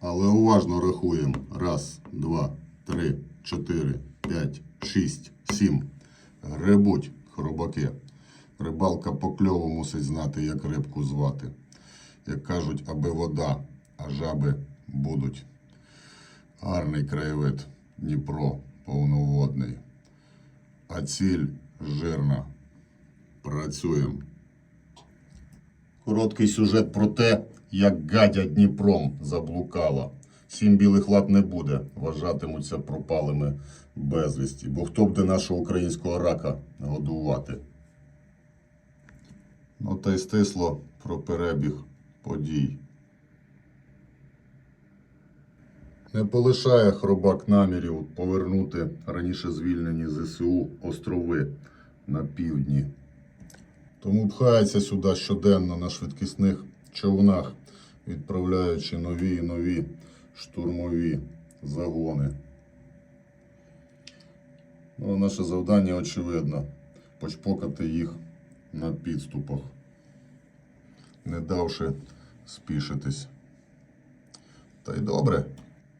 Але уважно рахуємо. Раз, два, три, чотири, п'ять, шість, сім. Гребуть хробаки. Рибалка по кльову мусить знати, як рибку звати. Як кажуть, аби вода, а жаби будуть. Гарний краєвид. Дніпро повноводний. А ціль жирна. Працюємо. Короткий сюжет про те, як гадя Дніпром заблукала. Сім білих лад не буде, вважатимуться пропалими безвісті. Бо хто буде нашого українського рака годувати? Ну та й стисло про перебіг подій. Не полишає хробак намірів повернути раніше звільнені ЗСУ острови на півдні. Тому пхається сюди щоденно на швидкісних човнах, відправляючи нові і нові штурмові загони. Ну, наше завдання очевидно почпокати їх на підступах, не давши спішитись. Та й добре.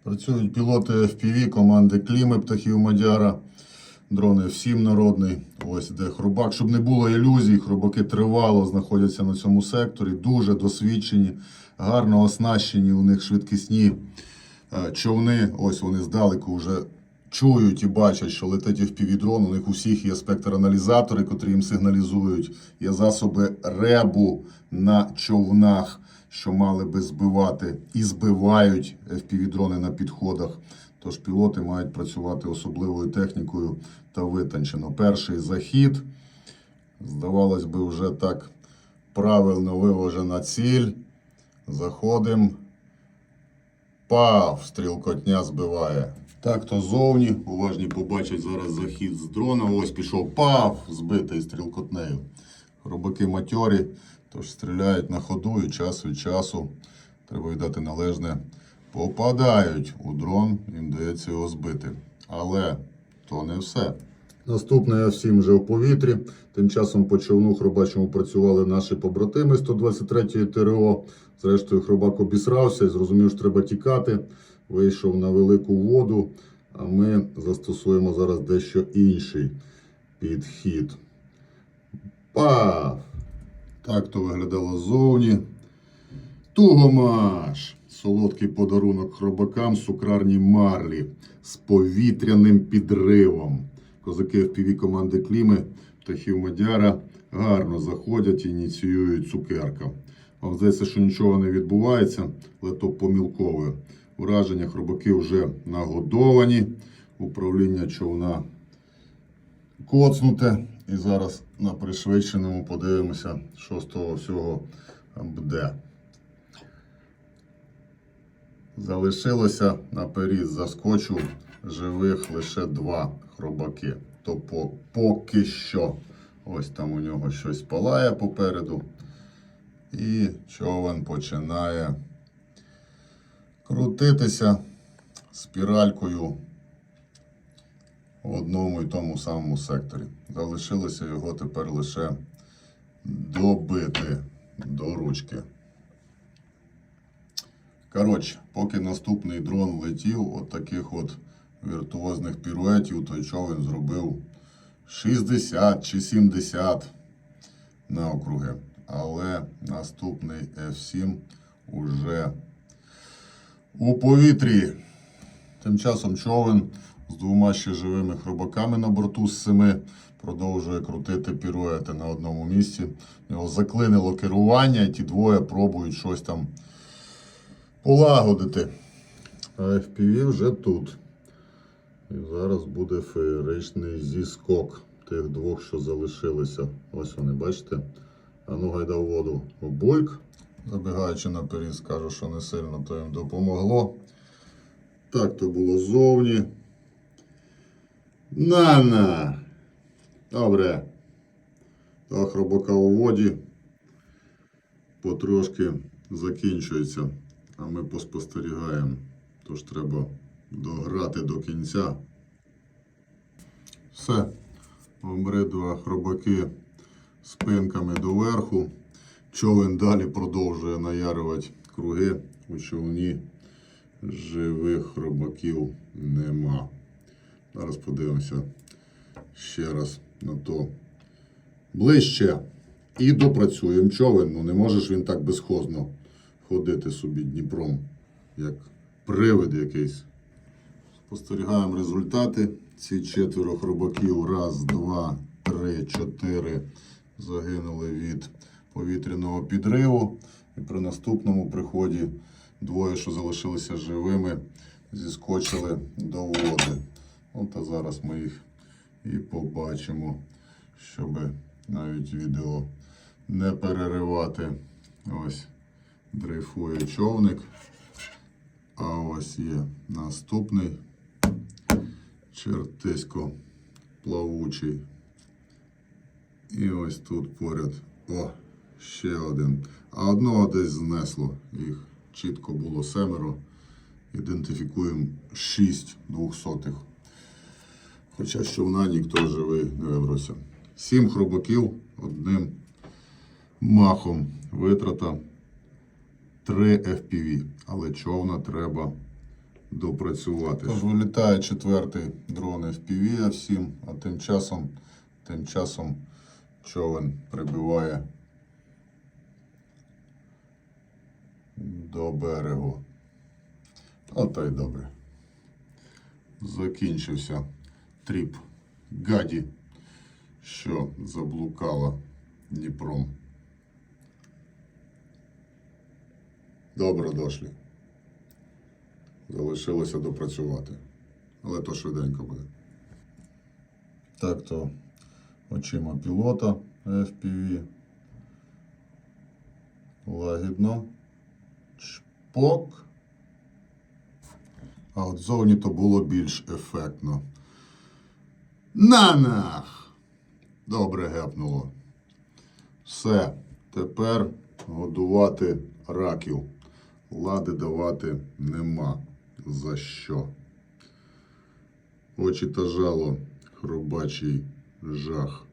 Працюють пілоти FPV команди Кліми птахів Мадяра. Дрони всім народний. Ось де хробак. Щоб не було ілюзій, хробаки тривало знаходяться на цьому секторі. Дуже досвідчені, гарно оснащені. У них швидкісні е, човни. Ось вони здалеку вже чують і бачать, що летить FPV-дрон. У них у всіх є спектр-аналізатори, котрі їм сигналізують. Є засоби ребу на човнах, що мали би збивати і збивають FPV-дрони на підходах. Тож пілоти мають працювати особливою технікою та витончено. Перший захід, здавалось би, вже так правильно виважена ціль. Заходимо. Пав! Стрілкотня збиває. Так, то зовні. Уважні побачать зараз захід з дрона. Ось пішов пав, збитий стрілкотнею. Хробаки матьорі, тож стріляють на ходу і час від часу, треба віддати належне, попадають у дрон, їм дається його збити. Але то не все. Наступне F7 вже у повітрі. Тим часом по човну хробачому працювали наші побратими 123-ї ТРО. Зрештою, хробак обісрався і зрозумів, що треба тікати. Вийшов на велику воду, а ми застосуємо зараз дещо інший підхід. Пав! Так то виглядало ззовні. Тугомаш! Солодкий подарунок хробакам цукрарні марлі з повітряним підривом. Козаки в команди Кліми птахів Мадяра гарно заходять і ініціюють цукерка. Вам здається, що нічого не відбувається, але то помілкове. Ураження хробаки вже нагодовані. Управління човна коцнуте. І зараз на пришвидшеному подивимося, що з того всього буде. Залишилося наперед заскочу живих лише два хробаки. То поки що. Ось там у нього щось палає попереду. І човен починає крутитися спіралькою в одному і тому самому секторі. Залишилося його тепер лише добити до ручки. Коротше, поки наступний дрон летів, от таких от віртуозних піруетів, той човен зробив 60 чи 70 на округи. Але наступний F7 уже у повітрі. Тим часом човен з двома ще живими хробаками на борту з семи продовжує крутити піруети на одному місці. У нього заклинило керування, і ті двоє пробують щось там полагодити. А FPV вже тут. І зараз буде феєричний зіскок тих двох, що залишилися. Ось вони, бачите? А ну гайда в воду. Бульк. Забігаючи наперед, скажу, що не сильно то їм допомогло. Так то було ззовні. На-на! Добре. Та хробака у воді потрошки закінчується, а ми поспостерігаємо. Тож треба дограти до кінця. Все. Обидва хробаки спинками доверху. Човен далі продовжує наярювати круги у човні Живих хробаків нема. Зараз подивимося ще раз на то. Ближче. І допрацюємо човен. Ну не можеш він так безхозно ходити собі Дніпром, як привид якийсь. Спостерігаємо результати. Ці четверо хробаків. Раз, два, три, чотири загинули від повітряного підриву. І при наступному приході двоє, що залишилися живими, зіскочили до води. От а зараз ми їх і побачимо, щоб навіть відео не переривати. Ось дрейфує човник. А ось є наступний чертисько плавучий. І ось тут поряд. О, ще один. А одного десь знесло. Їх чітко було семеро. Ідентифікуємо 6 двохсотих. Хоча з човна ніхто живий не вибрався. Сім хробаків одним махом. Витрата 3 FPV. Але човна треба допрацювати. Тож вилітає четвертий дрон FPV всім, а тим часом, тим часом човен прибиває до берегу. Ото й добре. Закінчився тріп гаді, що заблукала Дніпром. Добре дошли. Залишилося допрацювати. Але то швиденько буде. Так то очима пілота FPV. Лагідно. Чпок. А от зовні то було більш ефектно. Нанах! Добре гепнуло. Все. Тепер годувати раків. Лади давати нема. За що? Очі та жало, хробачий жах.